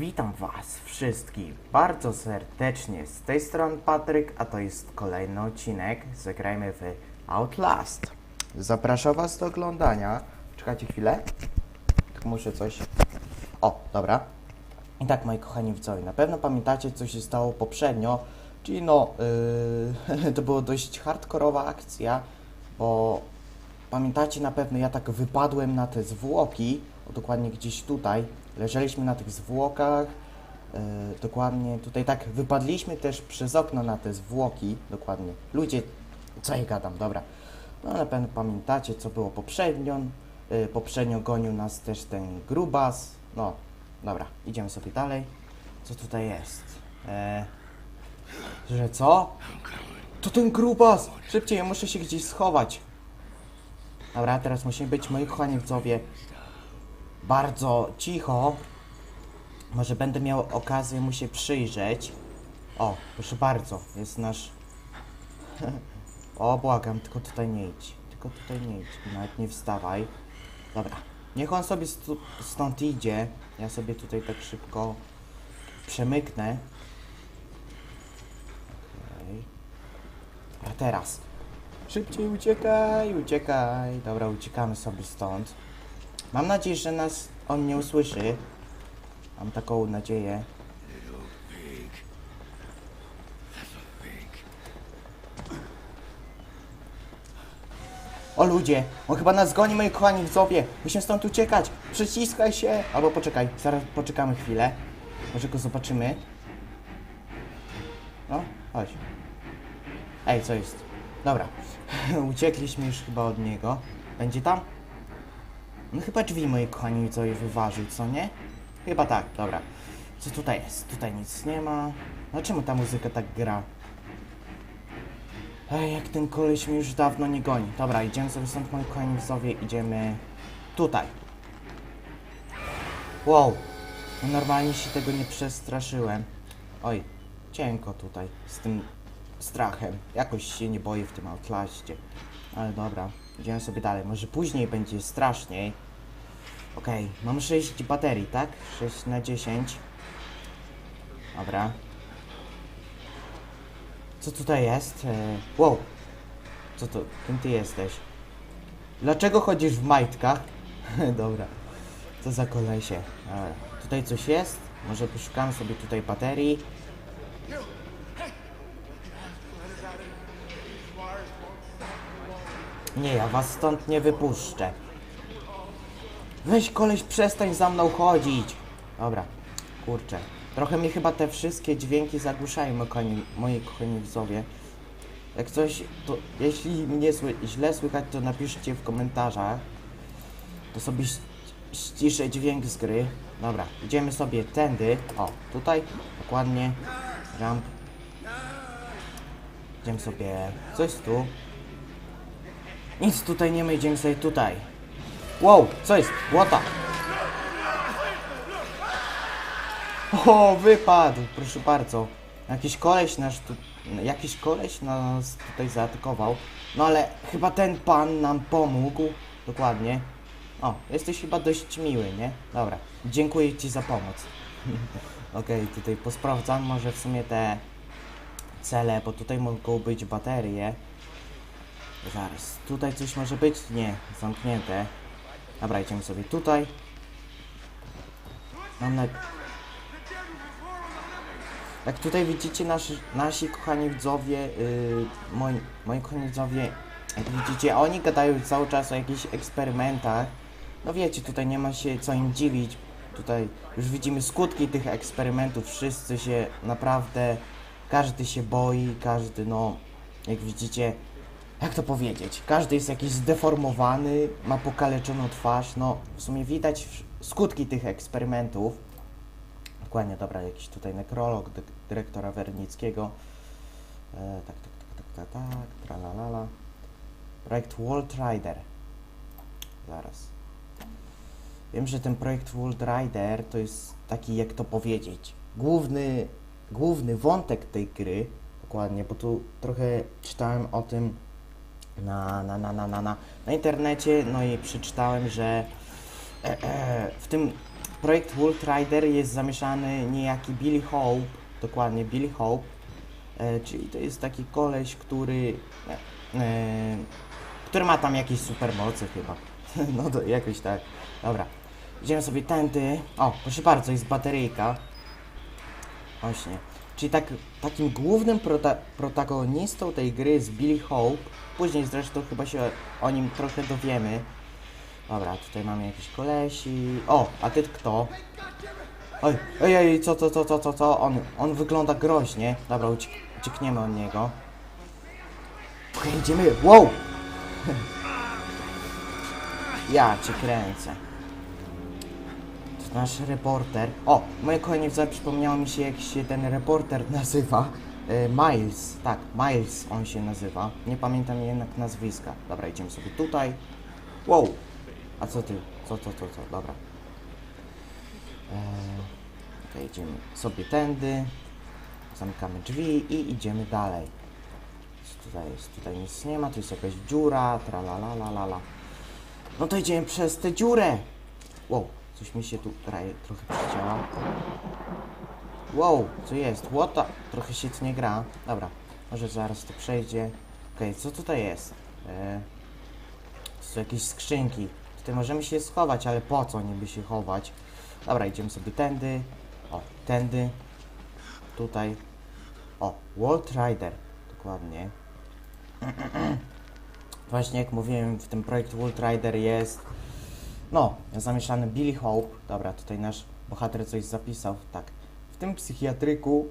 Witam Was wszystkich bardzo serdecznie. Z tej strony Patryk, a to jest kolejny odcinek. Zagrajmy w Outlast. Zapraszam Was do oglądania. Czekajcie chwilę. Tak muszę coś. O, dobra. I tak, moi kochani widzowie, na pewno pamiętacie, co się stało poprzednio. Czyli no, yy, to była dość hardkorowa akcja, bo Pamiętacie na pewno, ja tak wypadłem na te zwłoki, dokładnie gdzieś tutaj. Leżeliśmy na tych zwłokach, e, dokładnie tutaj tak wypadliśmy też przez okno na te zwłoki, dokładnie. Ludzie, co ja gadam, dobra. No na pewno pamiętacie, co było poprzednio. E, poprzednio gonił nas też ten grubas. No, dobra, idziemy sobie dalej. Co tutaj jest? E, że co? To ten grubas! Szybciej, ja muszę się gdzieś schować. Dobra, teraz musimy być, moi kochani widzowie, bardzo cicho. Może będę miał okazję mu się przyjrzeć. O, proszę bardzo, jest nasz... o, błagam, tylko tutaj nie idź. Tylko tutaj nie idź, nawet nie wstawaj. Dobra, niech on sobie stąd idzie. Ja sobie tutaj tak szybko przemyknę. Okej. A teraz Szybciej uciekaj, uciekaj. Dobra, uciekamy sobie stąd. Mam nadzieję, że nas on nie usłyszy. Mam taką nadzieję. O ludzie, on chyba nas goni, moi kochani widzowie. Musimy stąd uciekać. Przyciskaj się. Albo poczekaj, zaraz poczekamy chwilę. Może go zobaczymy. No, chodź. Ej, co jest? Dobra. Uciekliśmy już chyba od niego. Będzie tam? No chyba drzwi, moi kochani, je wyważył, co nie? Chyba tak, dobra. Co tutaj jest? Tutaj nic nie ma. No czemu ta muzyka tak gra? Ej, jak ten koleś mnie już dawno nie goni. Dobra, idziemy sobie stąd, moi kochani widzowie, idziemy tutaj. Wow. No normalnie się tego nie przestraszyłem. Oj, cienko tutaj z tym strachem. Jakoś się nie boję w tym Outlaście. Ale dobra, idziemy sobie dalej. Może później będzie straszniej. Okej, mam 6 baterii, tak? 6 na 10. Dobra. Co tutaj jest? E, wow. Co to? Kim ty jesteś? Dlaczego chodzisz w majtkach? dobra. Co za kolesie. Dobra. Tutaj coś jest? Może poszukamy sobie tutaj baterii. Nie, ja was stąd nie wypuszczę. Weź koleś, przestań za mną chodzić. Dobra, kurczę. Trochę mi chyba te wszystkie dźwięki zagłuszają, moi kochani, moi kochani widzowie. Jak coś, to jeśli mnie sły źle słychać, to napiszcie w komentarzach. To sobie ściszę dźwięk z gry. Dobra, idziemy sobie tędy. O, tutaj, dokładnie. Jump. Idziemy sobie... Co jest tu? Nic tutaj nie ma, idziemy sobie tutaj. Wow, co jest? Łota! O, wypadł, proszę bardzo. Jakiś koleś nasz tu... Jakiś koleś nas tutaj zaatakował. No ale chyba ten pan nam pomógł. Dokładnie. O, jesteś chyba dość miły, nie? Dobra, dziękuję ci za pomoc. Okej, tutaj posprawdzam może w sumie te cele, bo tutaj mogą być baterie. Zaraz, tutaj coś może być? Nie, zamknięte. Dobra, idziemy sobie tutaj. Mam na... Jak tutaj widzicie, nasi, nasi kochani widzowie, yy, moi, moi kochani widzowie, jak widzicie, oni gadają cały czas o jakichś eksperymentach. No wiecie, tutaj nie ma się co im dziwić. Tutaj już widzimy skutki tych eksperymentów. Wszyscy się naprawdę, każdy się boi, każdy, no, jak widzicie, jak to powiedzieć, każdy jest jakiś zdeformowany, ma pokaleczoną twarz, no w sumie widać skutki tych eksperymentów. Dokładnie, dobra, jakiś tutaj nekrolog dy dyrektora Wernickiego. E, tak, tak, tak, tak, tak, tak, tralalala. Projekt World Rider. Zaraz. Wiem, że ten projekt World Rider to jest taki, jak to powiedzieć, główny, główny wątek tej gry, dokładnie, bo tu trochę czytałem o tym na, na, na, na, na, na, na internecie, no i przeczytałem, że e, e, w tym projekt World Rider jest zamieszany niejaki Billy Hope, dokładnie Billy Hope, e, czyli to jest taki koleś, który, e, e, który ma tam jakieś supermocy chyba. no to jakoś tak. Dobra, idziemy sobie tędy. O, proszę bardzo, jest bateryjka. Właśnie. Czyli tak, takim głównym prota protagonistą tej gry jest Billy Hope. Później zresztą chyba się o nim trochę dowiemy. Dobra, tutaj mamy jakiś kolesi. O, a ty kto? Oj, oj, oj, co, co, co, co, co, co? On, on wygląda groźnie. Dobra, uciek uciekniemy od niego. Okej, idziemy. Wow! ja cię kręcę. Nasz reporter. O, moje kochanie, przypomniało mi się, jak się ten reporter nazywa. E, Miles, tak, Miles on się nazywa. Nie pamiętam jednak nazwiska. Dobra, idziemy sobie tutaj. Wow! A co ty? Co, co, co, co? Dobra. Eee, Okej, idziemy sobie tędy. Zamykamy drzwi i idziemy dalej. Co tutaj jest? Tutaj nic nie ma, tu jest jakaś dziura, tralalalala. No to idziemy przez tę dziurę! Wow, coś mi się tu trochę, trochę przycięło. Wow, co jest? Łota! Trochę się nie gra. Dobra, może zaraz to przejdzie. Okej, co tutaj jest? Eee, to są jakieś skrzynki. Tutaj możemy się schować, ale po co niby się chować? Dobra, idziemy sobie tędy. O, tędy. Tutaj. O, World Rider. Dokładnie. Właśnie jak mówiłem, w tym projekcie World Rider jest no, zamieszany Billy Hope. Dobra, tutaj nasz bohater coś zapisał. Tak. W tym psychiatryku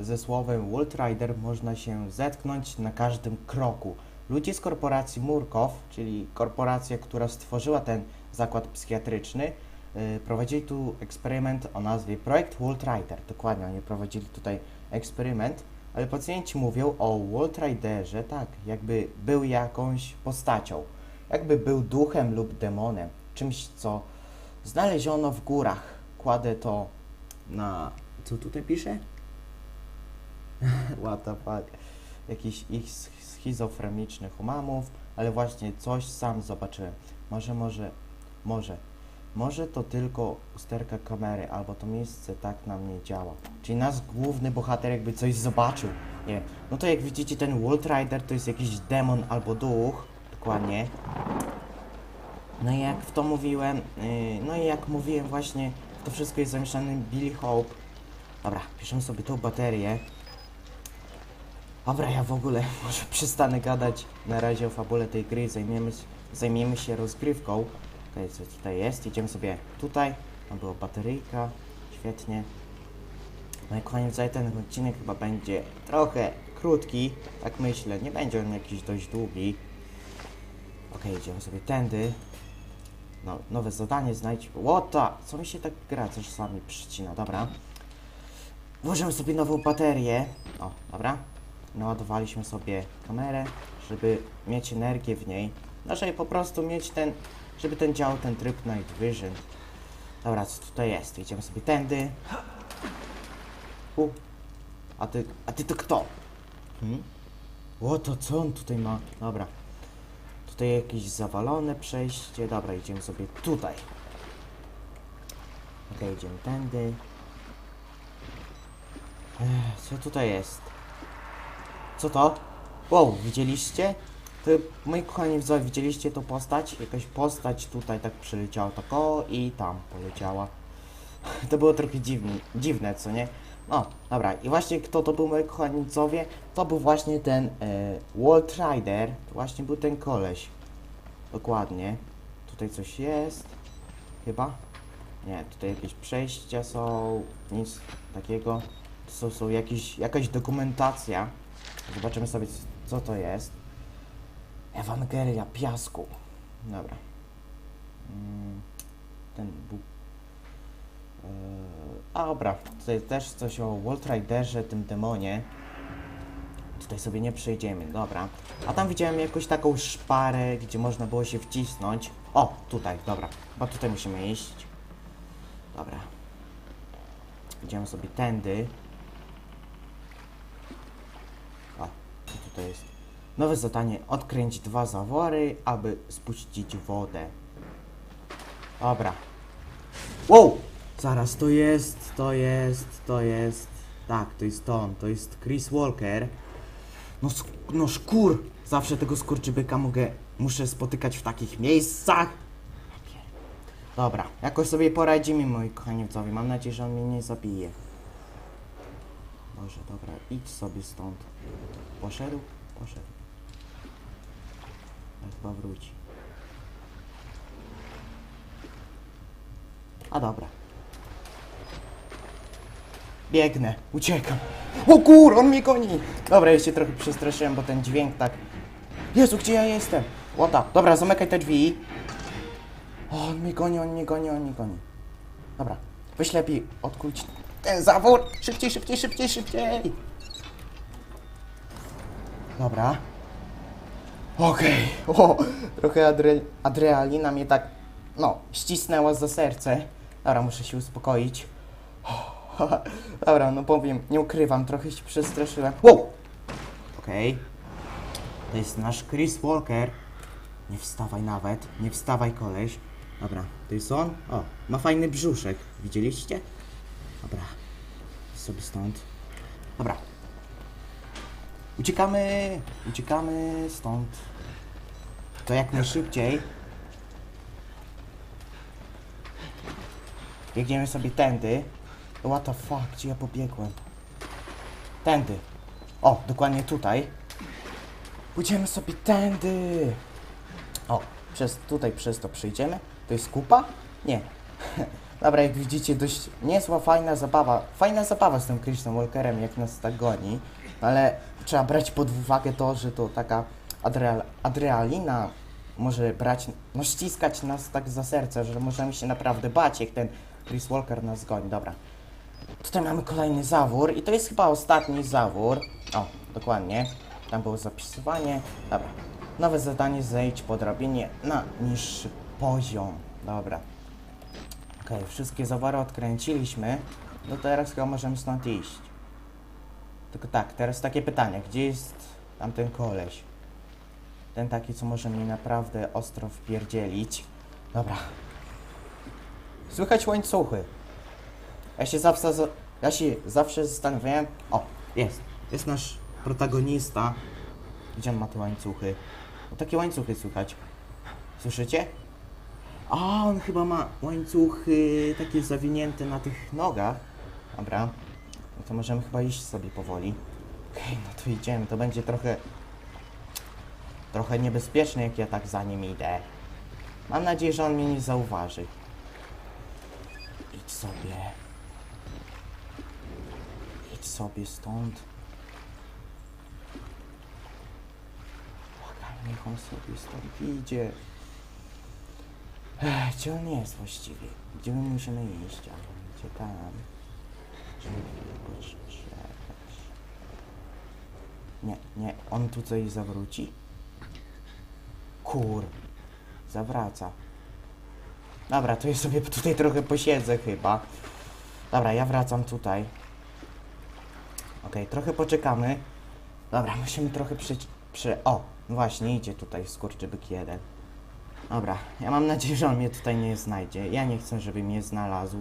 ze słowem World Rider można się zetknąć na każdym kroku. Ludzie z korporacji Murkow, czyli korporacja, która stworzyła ten zakład psychiatryczny, yy, prowadzili tu eksperyment o nazwie Projekt World Rider. Dokładnie, oni prowadzili tutaj eksperyment, ale pacjenci mówią o World Riderze tak, jakby był jakąś postacią, jakby był duchem lub demonem, czymś, co znaleziono w górach. Kładę to na... co tutaj pisze? What the fuck? Jakiś ich sch- schizofrenicznych umamów, ale właśnie coś sam zobaczyłem. Może, może, może, może to tylko usterka kamery, albo to miejsce tak na mnie działa. Czyli nasz główny bohater jakby coś zobaczył. Nie. No to jak widzicie, ten World Rider to jest jakiś demon albo duch. Dokładnie. No i jak w to mówiłem, yy, no i jak mówiłem właśnie, to wszystko jest zamieszane Billy Hope. Dobra, piszemy sobie tą baterię. Dobra, ja w ogóle może przestanę gadać na razie o fabule tej gry, zajmiemy, zajmiemy się rozgrywką. Okej, co tutaj jest? Idziemy sobie tutaj. Tam była bateryjka, świetnie. No i cały ten odcinek chyba będzie trochę krótki, tak myślę. Nie będzie on jakiś dość długi. Okej, idziemy sobie tędy. No, nowe zadanie znajdź. Łota! Co mi się tak gra? Coś sami przycina, dobra. Włożymy sobie nową baterię. O, dobra. Naładowaliśmy sobie kamerę, żeby mieć energię w niej. No, żeby po prostu mieć ten, żeby ten działał ten tryb Night Vision. Dobra, co tutaj jest? Idziemy sobie tędy. U. A ty, a ty to kto? Hmm? Co on tutaj ma? Dobra. Tutaj jakieś zawalone przejście. Dobra, idziemy sobie tutaj. Okej, idziemy tędy. Ech, co tutaj jest? Co to? Wow, widzieliście? To, moi kochani widzieliście tą postać? Jakaś postać tutaj tak przyleciała, tak o i tam poleciała. To było trochę dziwne, dziwne, co nie? No, dobra, i właśnie kto to był, moi kochani? To był właśnie ten e, Walt Rider, to właśnie był ten koleś. Dokładnie. Tutaj coś jest, chyba? Nie, tutaj jakieś przejścia są, nic takiego. To są, są jakieś, jakaś dokumentacja. Zobaczymy sobie, co to jest. Ewangelia piasku. Dobra. Mm, ten Bóg. A dobra, tutaj też coś o World Riderze, tym demonie. Tutaj sobie nie przejdziemy, dobra. A tam widziałem jakąś taką szparę, gdzie można było się wcisnąć. O, tutaj, dobra. Chyba tutaj musimy iść. Dobra. Idziemy sobie tędy. O, co tutaj jest? Nowe zadanie. Odkręć dwa zawory, aby spuścić wodę. Dobra. Wow! Zaraz, to jest, to jest, to jest... Tak, to jest on, to jest Chris Walker. No, no szkur! Zawsze tego skurczybyka mogę, muszę spotykać w takich miejscach. Dobra, jakoś sobie poradzimy, moi kochani widzowie. Mam nadzieję, że on mnie nie zabije. Boże, dobra, idź sobie stąd. Poszedł? Poszedł. Ale chyba wróci. A dobra. Biegnę, uciekam. O kur, on mnie goni! Dobra, ja się trochę przestraszyłem, bo ten dźwięk tak... Jezu, gdzie ja jestem? Łota. Dobra, zamykaj te drzwi. O, on mnie goni, on mnie goni, on mnie goni. Dobra, weź lepiej odkróć ten zawór. Szybciej, szybciej, szybciej, szybciej. Dobra. Okej. O, trochę adre, adrenalina mnie tak, no, ścisnęła za serce. Dobra, muszę się uspokoić. Dobra, no powiem, nie ukrywam, trochę się przestraszyłem. Wow! Okej. To jest nasz Chris Walker. Nie wstawaj nawet, nie wstawaj koleś. Dobra, to jest on? O, ma fajny brzuszek, widzieliście? Dobra, sobie stąd. Dobra. Uciekamy, uciekamy stąd. To jak najszybciej. Biegniemy sobie tędy. What the fuck, gdzie ja pobiegłem? Tędy. O, dokładnie tutaj. Pójdziemy sobie tędy. O, przez tutaj przez to przejdziemy. To jest kupa? Nie. Dobra, jak widzicie, dość niezła, fajna zabawa. Fajna zabawa z tym Chrisem Walkerem, jak nas tak goni. Ale trzeba brać pod uwagę to, że to taka adreal, adrenalina może brać, no ściskać nas tak za serce, że możemy się naprawdę bać, jak ten Chris Walker nas goni. Dobra. Tutaj mamy kolejny zawór i to jest chyba ostatni zawór. O, dokładnie. Tam było zapisywanie. Dobra. Nowe zadanie zejdź po drabinie na niższy poziom. Dobra. Okej, wszystkie zawory odkręciliśmy. No teraz chyba możemy stąd iść. Tylko tak, teraz takie pytanie. Gdzie jest tamten koleś? Ten taki, co może mnie naprawdę ostro wpierdzielić. Dobra. Słychać łańcuchy. Ja się zawsze, za- ja się zawsze zastanawiałem. O, jest. Jest nasz protagonista. Gdzie on ma te łańcuchy? No takie łańcuchy słychać. Słyszycie? A, on chyba ma łańcuchy takie zawinięte na tych nogach. Dobra. No to możemy chyba iść sobie powoli. Okej, no to idziemy. To będzie trochę... Trochę niebezpieczne, jak ja tak za nim idę. Mam nadzieję, że on mnie nie zauważy. Idź sobie. Sobie stąd. Błagam, niech on sobie stąd idzie. Ech, gdzie on jest właściwie? Gdzie my musimy iść? A on idzie tam. Nie, nie, on tutaj zawróci. Kur. Zawraca. Dobra, to ja sobie tutaj trochę posiedzę chyba. Dobra, ja wracam tutaj. Okej, trochę poczekamy. Dobra, musimy trochę przy... przy... O, właśnie, idzie tutaj skurczybyk jeden. Dobra, ja mam nadzieję, że on mnie tutaj nie znajdzie. Ja nie chcę, żeby mnie znalazł.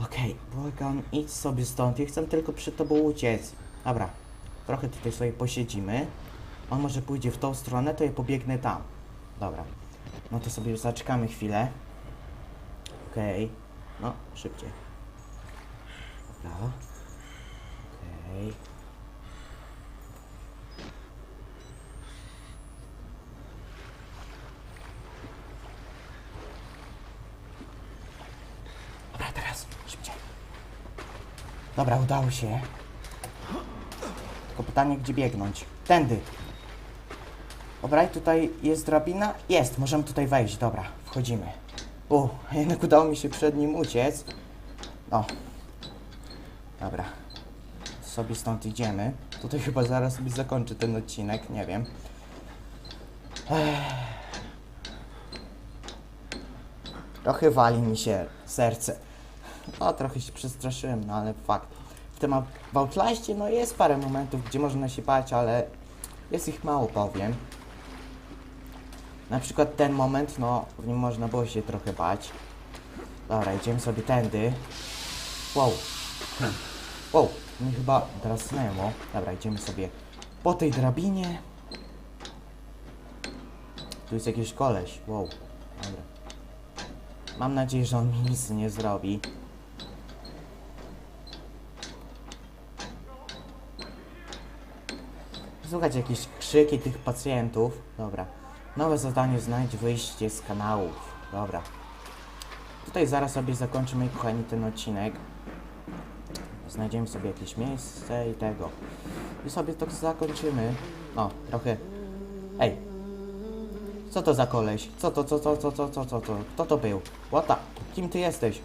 Okej, błagam, idź sobie stąd. Ja chcę tylko przed tobą uciec. Dobra, trochę tutaj sobie posiedzimy. On może pójdzie w tą stronę, to ja pobiegnę tam. Dobra. No to sobie zaczekamy chwilę. Okej. No, szybciej. Dobra. Okej. Dobra, teraz szybciej. Dobra, udało się. Tylko pytanie, gdzie biegnąć? Tędy. Dobra, tutaj jest drabina? Jest, możemy tutaj wejść, dobra, wchodzimy. U, jednak udało mi się przed nim uciec. O. Dobra. Sobie stąd idziemy. Tutaj chyba zaraz sobie zakończę ten odcinek, nie wiem. Ech. Trochę wali mi się serce. O, trochę się przestraszyłem, no ale fakt. W tym Outlaście, no jest parę momentów, gdzie można się bać, ale jest ich mało, powiem. Na przykład ten moment, no, w nim można było się trochę bać. Dobra, idziemy sobie tędy. Wow. Wow, mi chyba drasnęło. Dobra, idziemy sobie po tej drabinie. Tu jest jakiś koleś. Wow. Dobra. Mam nadzieję, że on mi nic nie zrobi. Słuchać jakieś krzyki tych pacjentów. Dobra. Nowe zadanie znajdź wyjście z kanałów. Dobra. Tutaj zaraz sobie zakończymy, kochani, ten odcinek. Znajdziemy sobie jakieś miejsce i tego. I sobie to zakończymy. O, trochę. Ej. Co to za koleś? Co to, co, co, co, co, co, co? Kto to był? Łata, kim ty jesteś?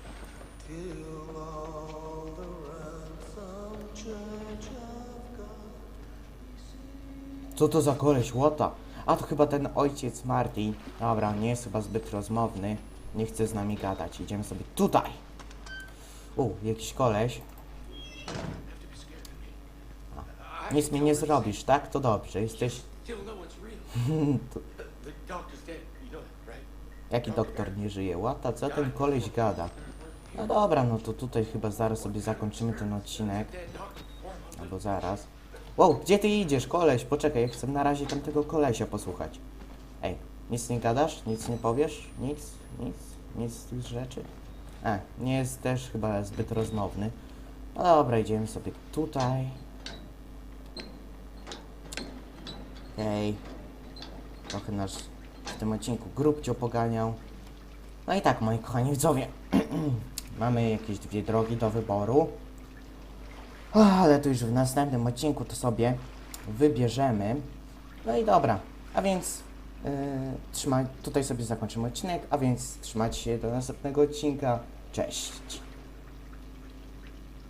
Co to za koleś? Łota? A to chyba ten ojciec Marty. Dobra, nie jest chyba zbyt rozmowny. Nie chce z nami gadać. Idziemy sobie tutaj. U, jakiś koleś. A, Nic mi nie zrobisz, tak? To dobrze. Jesteś... Jaki doktor nie żyje? Łata, co ten koleś gada? No dobra, no to tutaj chyba zaraz sobie zakończymy ten odcinek. Albo zaraz. Wow, gdzie ty idziesz, koleś? Poczekaj, ja chcę na razie tamtego kolesia posłuchać. Ej, nic nie gadasz? Nic nie powiesz? Nic? Nic? Nic z tych rzeczy? E, nie jest też chyba zbyt rozmowny. No dobra, idziemy sobie tutaj. Okej. Trochę nasz w tym odcinku grubcio poganiał. No i tak, moi kochani widzowie. Mamy jakieś dwie drogi do wyboru. O, ale to już w następnym odcinku to sobie wybierzemy. No i dobra, a więc yy, trzymaj, tutaj sobie zakończymy odcinek, a więc trzymajcie się do następnego odcinka. Cześć!